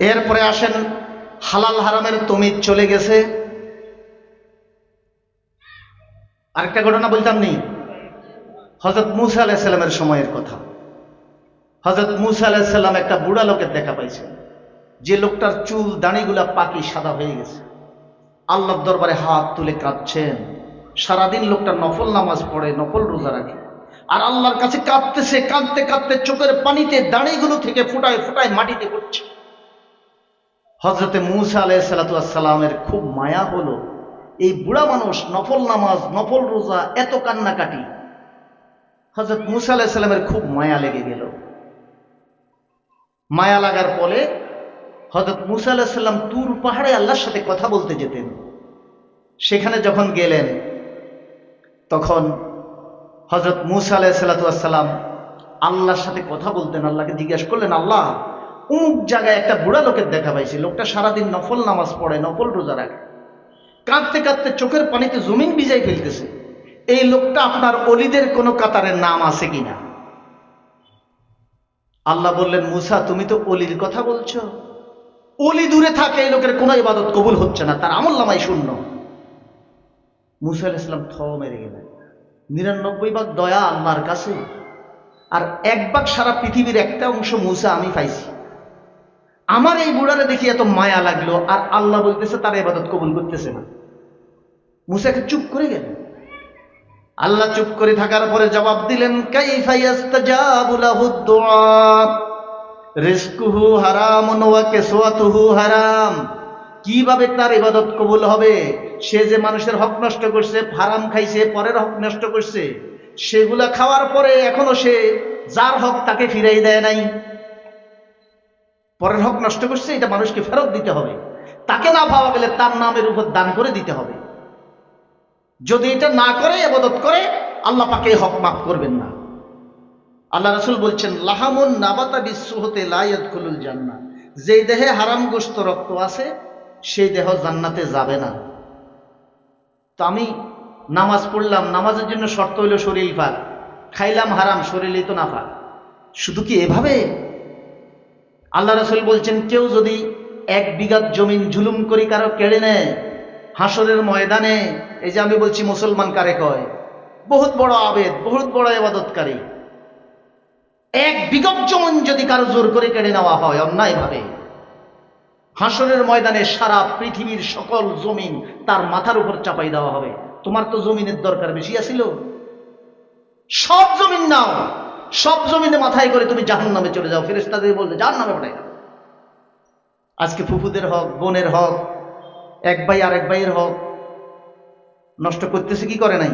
এরপরে আসেন, হালাল হারামের তমিজ চলে গেছে। আরেকটা ঘটনা বলতাম নি? হজরত মুসা আলাহিসাল্লামের সময়ের কথা। হজরত মুসা আলাহিসাল্লাম একটা বুড়া লোকের দেখা পাইছেন যে লোকটার চুল, দাড়িগুলা পাকি সাদা হয়ে গেছে। আল্লাহর দরবারে হাত তুলে কাঁদছেন। সারাদিন লোকটা নফল নামাজ পড়ে, নফল রোজা রাখে। আর আল্লাহর কাছে কাঁদতেছে, কাঁদতে কাঁদতে চোখের পানিতে দাড়িগুলো থেকে ফুটায় ফুটায় মাটিতে পড়ছে। হজরতে মুসা আলাইসালামের খুব মায়া হলো, এই বুড়া মানুষ নফল নামাজ, নফল রোজা, এত কান্নাকাটি। হজরত মুসা আলাইসাল্লামের খুব মায়া লেগে গেল। মায়া লাগার ফলে হজরত মুসা আলাহিসাল্লাম তুর পাহাড়ে আল্লাহর সাথে কথা বলতে যেতেন। সেখানে যখন গেলেন, তখন হজরত মুসা আলাহিসাল্লাম আল্লাহর সাথে কথা বলতেন, আল্লাহকে জিজ্ঞেস করলেন, আল্লাহ অমুক জায়গায় একটা বুড়া লোকের দেখা পাইছি। লোকটা সারাদিন নফল নামাজ পড়ে, নফল রোজা রাখে। কাঁদতে কাঁদতে চোখের পানিতে জমিন ভিজাই ফেলতেছে। এই লোকটা আপনার অলিদের কোনো কাতারের নাম আছে কিনা? আল্লাহ বললেন, মুসা, তুমি তো অলির কথা বলছো। অলি দূরে থাকে, এই লোকের কোনো ইবাদত কবুল হচ্ছে না। তার আমল নামাই শূন্য। মুসা ইসলাম থ মেরে গেলেন। নিরানব্বই ভাগ দয়া আল্লাহর কাছে। আর এক ভাগ সারা পৃথিবীর একটা অংশ মুসা আমি পাইছি। আমার এই বুড়ারে দেখি এত মায়া লাগল, আর আল্লাহ বলতেছে, তার এবাদত কবুল করতেছে না। মুসাকে চুপ করে গেলেন আল্লাহ চুপ করে থাকার পরে জবাব দিলেন হারামুন হারাম। কীভাবে তার ইবাদত কবুল হবে? সে যে মানুষের হক নষ্ট করছে, হারাম খাইছে, পরের হক নষ্ট করছে, সেগুলা খাওয়ার পরে এখনও সে যার হক তাকে ফিরাই দেয় নাই। পরের হক নষ্ট করছে, এটা মানুষকে ফেরত দিতে হবে। তাকে না পাওয়া গেলে তার নামের উপর দান করে দিতে হবে। যদি এটা না করে এবাদত করে, আল্লাহ পাকে হক মাফ করবেন না। আল্লাহ রসুল বলছেন, লাহামুন নাবাতা বিশ্ব হতে লাইয়াত খুলুল জান্না। যে দেহে হারাম গোস্ত রক্ত আছে, সেই দেহ জান্নাতে যাবে না। তো আমি নামাজ পড়লাম, নামাজের জন্য শর্ত হইল শরীর ফাঁক। খাইলাম হারাম, শরীরই তো না ফাঁক। শুধু কি এভাবে? আল্লাহ রসুল বলছেন, কেউ যদি এক বিঘাত জমিন জুলুম করি কারও কেড়ে নেয়, হাসরের ময়দানে, এই যে আমি বলছি মুসলমান কারে কয়? বহুত বড় আবেদ, বহুত বড় এবাদতকারী এক বিগত জমিন যদি কারও জোর করে কেড়ে নেওয়া হয় অন্যায়ভাবে হাসরের ময়দানে সারা পৃথিবীর সকল জমিন তার মাথার উপর চাপাই দেওয়া হবে। তোমার তো জমিনের দরকার বেশি আছিল। সব জমিন নাও। সব জমিনে মাথায় করে তুমি জাহান নামে চলে যাও। ফেরেস্তাদের বলতে জাহান নামে পাঠাই আজকে ফুফুদের হক, বোনের হক, এক ভাই আর এক ভাইয়ের হক, নষ্ট করতেছে কি করে নাই?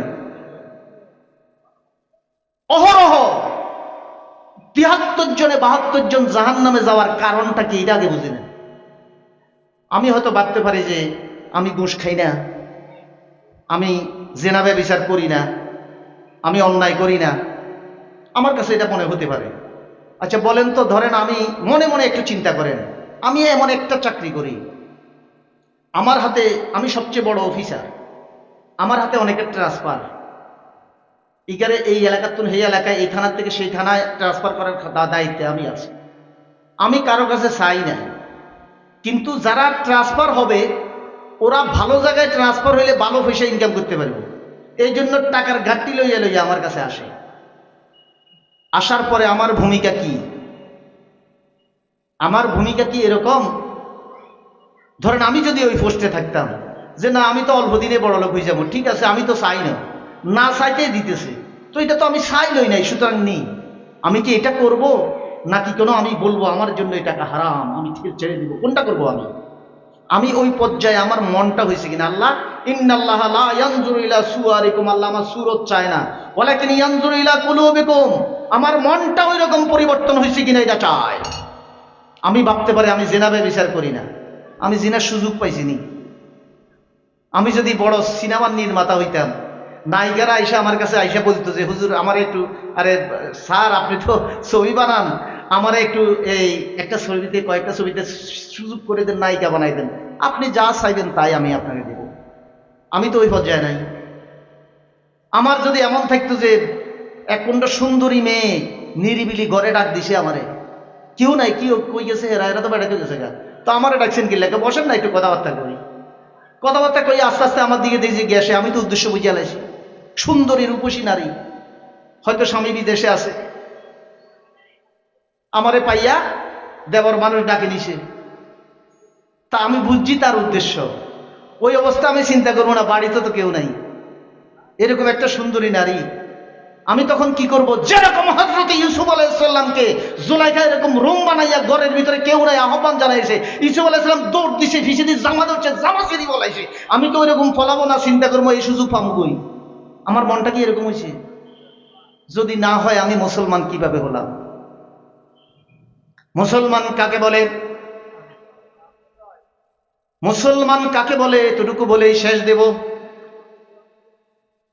অহরহ তিয়াত্তর জনে বাহাত্তর জন জাহান নামে যাওয়ার কারণটা কি, এটা আগে বুঝি না আমি হয়তো ভাবতে পারি যে আমি ঘুষ খাই না, আমি জেনাবে বিচার করি না, আমি অন্যায় করি না আমার কাছে এটা মনে হতে পারে। আচ্ছা বলেন তো, ধরেন আমি মনে মনে একটু চিন্তা করেন। আমি এমন একটা চাকরি করি। আমার হাতে আমি সবচেয়ে বড় অফিসার। আমার হাতে অনেকের ট্রান্সফার ইকারে এই এলাকার তুন এই এলাকায়, এই থানার থেকে সেই থানায় ট্রান্সফার করার দায়িত্বে আমি আছি। আমি কারও কাছে চাই না। কিন্তু যারা ট্রান্সফার হবে, ওরা ভালো জায়গায় ট্রান্সফার হইলে ভালো পয়সা ইনকাম করতে পারবে। এই জন্য টাকার ঘাটতি লইয়া লইয়া আমার কাছে আসে। আসার পরে আমার ভূমিকা কি? আমার ভূমিকা কি এরকম? ধরেন আমি যদি ওই পোস্টে থাকতাম, যে না, আমি তো অল্প দিনে বড় লোক হয়ে যাব, ঠিক আছে, আমি তো চাই না। না চাইতেই দিতেছে। তো এটা তো আমি চাই লই নাই, সুতরাং নেই। আমি কি এটা করব? নাকি কোনো আমি বলব, আমার জন্য এই টাকা হারাম, আমি ছেড়ে দিব, কোনটা করব আমি? আমি ওই পর্যায়ে আমার মনটা হয়েছে কিনা আল্লাহ? ইন্নাল্লাহ লা ইয়ানজুরু ইলা সুয়ারিকুম, আল্লাহ আমার সুরত চায় না। ওয়ালাকিন ইয়ানজুরু ইলা কুলুবিকুম, আমার মনটা ওই রকম পরিবর্তন হয়েছে কিনা এটা চায়। আমি ভাবতে পারি, আমি জেনাবে বিচার করি না। আমি জিনার সুযোগ পাইছিনি আমি যদি বড় সিনেমার নির্মাতা হইতাম, নায়িকারা আইসা আমার কাছে আইসা বলতো যে, হুজুর, আমার একটু, আরে, স্যার, আপনি তো ছবি বানান। আমার একটু এই একটা ছবিতে, কয়েকটা ছবিতে সুযোগ করে দেন, নায়িকা বানাই দেন। আপনি যা চাইবেন তাই আমি আপনাকে দেব। আমি তো ওই পর্যায়ে নাই। আমার যদি এমন থাকতো যে এক সুন্দরী মেয়ে নিরিবিলি ঘরে ডাক দিছে আমারে, কেউ নাই কি কই গেছে এরা এরা তো বেড়াতে গেছে গা। তো আমারও ডাকছেন কি লেখা? বসেন না, একটু কথাবার্তা করি কথাবার্তা কই, আস্তে আস্তে আমার দিকে দেখছি গেছে আমি তো উদ্দেশ্য বুঝিয়ে লাইছি সুন্দরী, রূপসী নারী। হয়তো স্বামী বিদেশে আছে। আমারে পাইয়া দেবর মানুষ ডাকে নিছে। তা আমি বুঝছি তার উদ্দেশ্য। ওই অবস্থা আমি চিন্তা করব না, বাড়িতে তো কেউ নাই। এরকম একটা সুন্দরী নারী। আমি তখন কি করব? যেরকম হজরত ইউসুফ আলাইসাল্লামকে জুলাইখা এরকম রুম বানাইয়া ঘরের ভিতরে কেউ নাই, আহ্বান জানাইছে, ইউসুফ আলাইসাল্লাম দৌড় দিছে ফিসে দিয়ে জামা ধরছে, জামা সিঁড়ি বলাইছে। আমি তো এরকম ফলাবো না, চিন্তা করব, এই সুযোগ পাবো কই? আমার মনটা কি এরকম হয়েছে যদি না হয় আমি মুসলমান কীভাবে হলাম? মুসলমান কাকে বলে? মুসলমান কাকে বলে? এতটুকু বলেই শেষ দেব।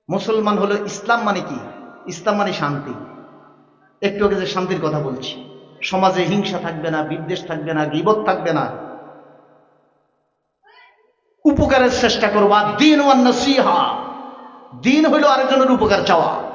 মুসলমান হলো ইসলাম মানে কি? ইসলাম মানে শান্তি। একটু আগে যে শান্তির কথা বলছি, সমাজে হিংসা থাকবে না, বিদ্বেষ থাকবে না, গিবত থাকবে না। উপকারের চেষ্টা করবা, দিন ওয়ান নসিহা। দিন হইল আরেকজনের উপকার চাওয়া।